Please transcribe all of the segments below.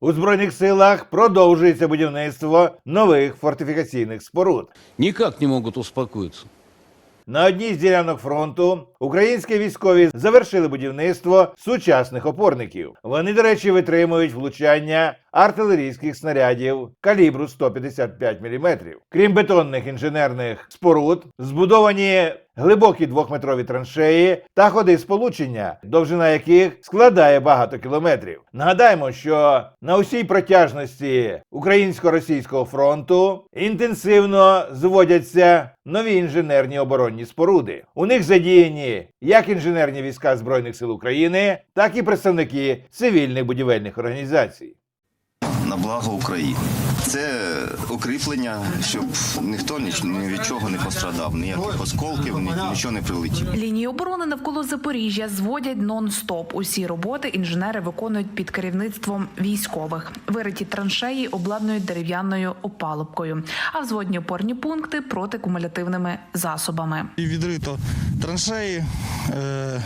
У збройних силах продовжується будівництво нових фортифікаційних споруд. Нікак не можуть успокоїтися. На одній з ділянок фронту українські військові завершили будівництво сучасних опорників. Вони, до речі, витримують влучання артилерійських снарядів калібру 155 мм. Крім бетонних інженерних споруд, збудовані глибокі двохметрові траншеї та ходи сполучення, довжина яких складає багато кілометрів. Нагадаємо, що на усій протяжності українсько-російського фронту інтенсивно зводяться нові інженерні оборонні споруди. У них задіяні як інженерні війська Збройних сил України, так і представники цивільних будівельних організацій. На благо України. Це укріплення, щоб ніхто ніч- ні від чого не пострадав, ніяких осколків, ні- нічого не прилетіло. Лінії оборони навколо Запоріжжя зводять нон-стоп. Усі роботи інженери виконують під керівництвом військових. Вириті траншеї обладнують дерев'яною опалубкою, а взводні опорні пункти протикумулятивними засобами. І відрито траншеї е,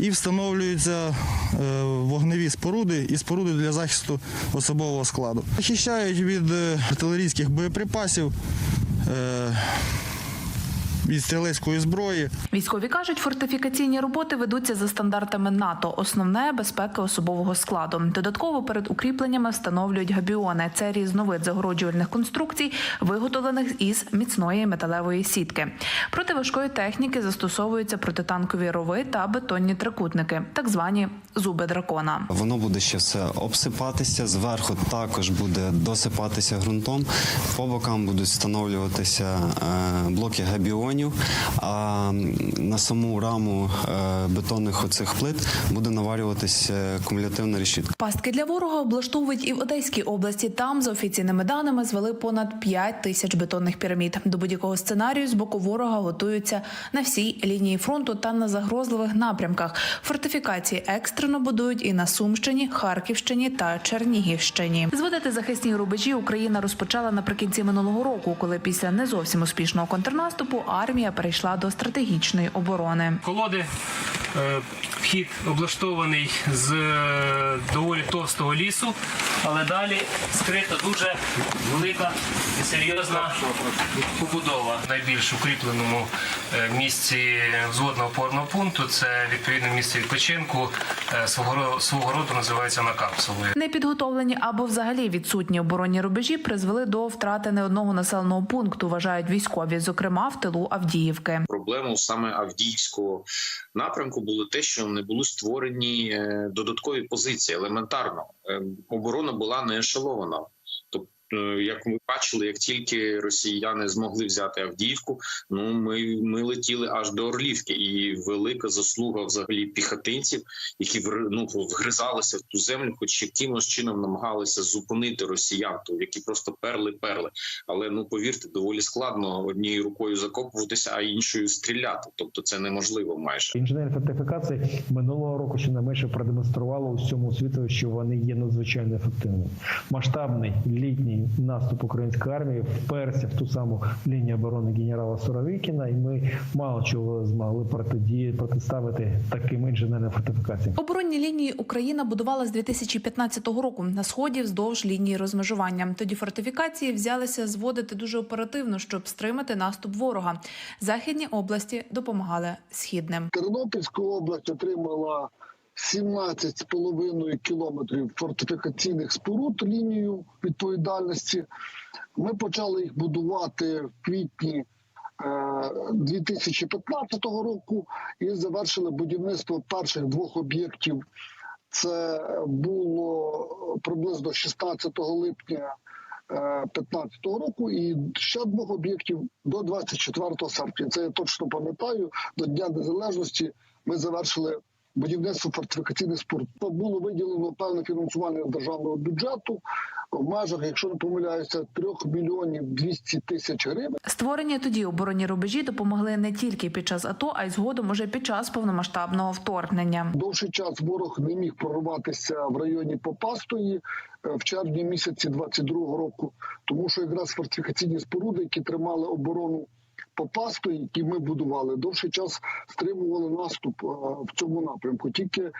і встановлюються е, вогневі споруди і споруди для захисту особового складу. Захищають від е, артилерійських боєприпасів. Від стрілецької зброї, Військові кажуть, фортифікаційні роботи ведуться за стандартами НАТО. Основне безпека особового складу. Додатково перед укріпленнями встановлюють габіони. Це різновид загороджувальних конструкцій, виготовлених із міцної металевої сітки. Проти важкої техніки застосовуються протитанкові рови та бетонні трикутники, так звані зуби дракона. Воно буде ще все обсипатися. Зверху також буде досипатися ґрунтом. По бокам будуть встановлюватися е, блоки габіонів. А на саму раму е, бетонних оцих плит буде наварюватися кумулятивна решітка. Пастки для ворога облаштовують і в Одеській області. Там, за офіційними даними, звели понад 5 тисяч бетонних пірамід. До будь-якого сценарію з боку ворога готуються на всій лінії фронту та на загрозливих напрямках. Фортифікації екстрено будують і на Сумщині, Харківщині та Чернігівщині. Зводити захисні рубежі Україна розпочала наприкінці минулого року, коли після не зовсім успішного контрнаступу армія перейшла до стратегічної оборони. Колоди е, вхід облаштований з доволі товстого лісу, але далі скрита дуже велика і серйозна побудова. Найбільш укріпленому е, місці взводного опорного пункту це відповідне місце відпочинку. е, Свого свого роду називається на капсулою. Непідготовлені або взагалі відсутні оборонні рубежі призвели до втрати не одного населеного пункту, вважають військові, зокрема в тилу Авдіївки. проблемою саме Авдіївського напрямку було те, що не були створені е, додаткові позиції. Елементарно Е, оборона була не ешелована. Е, як ми бачили, як тільки росіяни змогли взяти Авдіївку, ну ми, ми летіли аж до Орлівки, і велика заслуга взагалі піхотинців, які ну, вгризалися в ту землю, хоч якимось чином намагалися зупинити росіян, то які просто перли перли. Але ну повірте, доволі складно однією рукою закопуватися, а іншою стріляти. Тобто це неможливо майже. Інженерні фортифікації минулого року щонайменше продемонстрували усьому світу, що вони є надзвичайно ефективними. Масштабний літній наступ української армії вперся в ту саму лінію оборони генерала Суровікіна, і ми мало чого змогли протидіяти протиставити таким інженерним фортифікаціям. Оборонні лінії Україна будувала з 2015 року на сході вздовж лінії розмежування. Тоді фортифікації взялися зводити дуже оперативно, щоб стримати наступ ворога. Західні області допомагали східним. Тернопільська область отримала 17,5 кілометрів фортифікаційних споруд лінію відповідальності. Ми почали їх будувати в квітні е, 2015 року і завершили будівництво перших двох об'єктів. Це було приблизно 16 липня 2015 року, і ще двох об'єктів до 24 серпня. Це я точно пам'ятаю. До Дня Незалежності ми завершили будівництво фортифікаційних споруд. Було виділено певне фінансування з державного бюджету в межах, якщо не помиляюся, 3 мільйонів 200 тисяч гривень. Створені тоді оборонні рубежі допомогли не тільки під час АТО, а й згодом уже під час повномасштабного вторгнення. Довший час ворог не міг прорватися в районі Попастої е, в червні місяці 22-го року, тому що якраз фортифікаційні споруди, які тримали оборону Попастої, які ми будували, довший час стримували наступ е, в цьому напрямку. Тільки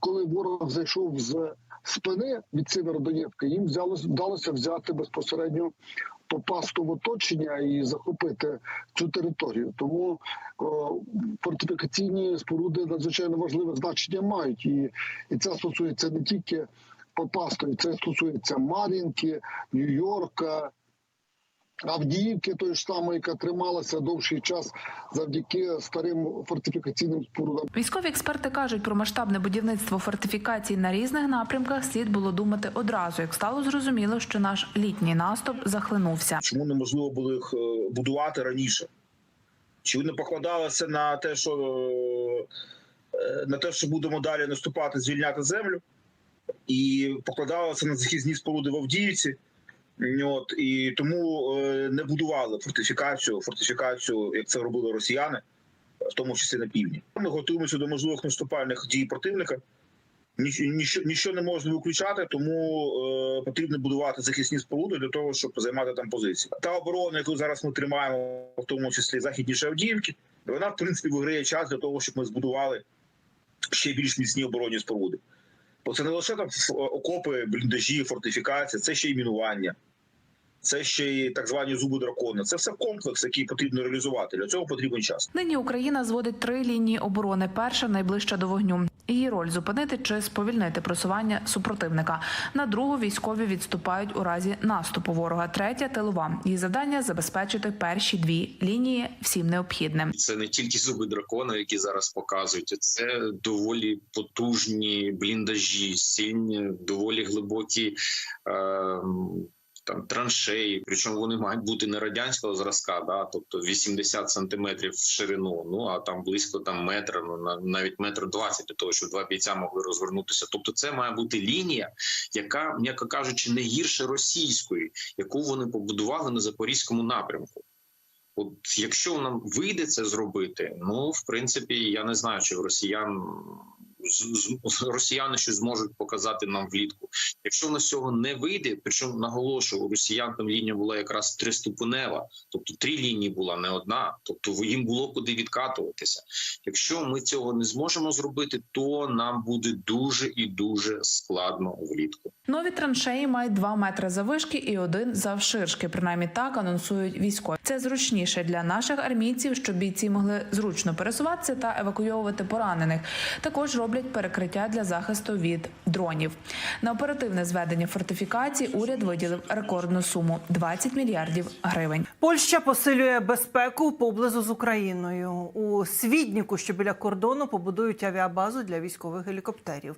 коли ворог зайшов з спини від Сєвєродонецька, їм взялось, вдалося взяти безпосередньо попасти в оточення і захопити цю територію. Тому о, фортифікаційні споруди надзвичайно важливе значення мають, і, і це стосується не тільки Попастої, це стосується Мар'їнки, Нью-Йорка. Авдіївки, той ж самої, яка трималася довший час завдяки старим фортифікаційним спорудам. Військові експерти кажуть про масштабне будівництво фортифікацій на різних напрямках слід було думати одразу, як стало зрозуміло, що наш літній наступ захлинувся. Чому неможливо було їх е, будувати раніше? Чи вони покладалися на те, що е, на те, що будемо далі наступати, звільняти землю, і покладалися на захисні споруди в Авдіївці. От і тому е, не будували фортифікацію, фортифікацію, як це робили росіяни, в тому числі на півдні. Ми готуємося до можливих наступальних дій противника. Ніч- Ніщо, не можна виключати, тому е, потрібно будувати захисні споруди для того, щоб займати там позиції. Та оборона, яку зараз ми тримаємо, в тому числі західніше Авдіївки, вона в принципі виграє час для того, щоб ми збудували ще більш міцні оборонні споруди. Бо це не лише там окопи, бліндажі, фортифікації, це ще й мінування. Це ще й так звані зуби дракона. Це все комплекс, який потрібно реалізувати. Для цього потрібен час. Нині Україна зводить три лінії оборони. Перша найближча до вогню. Її роль зупинити чи сповільнити просування супротивника. На другу військові відступають у разі наступу ворога. Третя тилова. Її завдання забезпечити перші дві лінії всім необхідним. Це не тільки зуби дракона, які зараз показують, це доволі потужні бліндажі, сильні, доволі глибокі. Е- там траншеї, причому вони мають бути не радянського зразка, да, тобто 80 сантиметрів в ширину. Ну а там близько там метра, ну навіть метр двадцять для того, щоб два бійця могли розвернутися. Тобто, це має бути лінія, яка, м'яко кажучи, не гірше російської, яку вони побудували на запорізькому напрямку. От якщо нам вийде це зробити, ну в принципі, я не знаю, чи в росіян росіяни щось зможуть показати нам влітку. Якщо в нас цього не вийде, причому наголошую, росіян там лінія була якраз триступенева, тобто три лінії була не одна, тобто їм було куди відкатуватися. Якщо ми цього не зможемо зробити, то нам буде дуже і дуже складно влітку. Нові траншеї мають 2 метри завишки і один завширшки. Принаймні так анонсують військові. Це зручніше для наших армійців, щоб бійці могли зручно пересуватися та евакуйовувати поранених. Також роблять перекриття для захисту від дронів. На оперативне зведення фортифікацій уряд виділив рекордну суму 20 мільярдів гривень. Польща посилює безпеку поблизу з Україною. У Свідніку, що біля кордону, побудують авіабазу для військових гелікоптерів.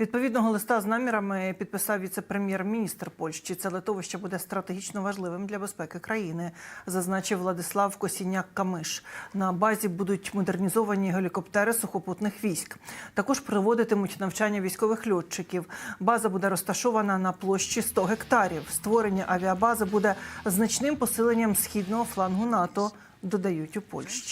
Відповідного листа з намірами підписав віце-прем'єр-міністр Польщі. Це литовище буде стратегічно важливим для безпеки країни, зазначив Владислав Косіняк-Камиш. На базі будуть модернізовані гелікоптери сухопутних військ. Також проводитимуть навчання військових льотчиків. База буде розташована на площі 100 гектарів. Створення авіабази буде значним посиленням східного флангу НАТО, додають у Польщі.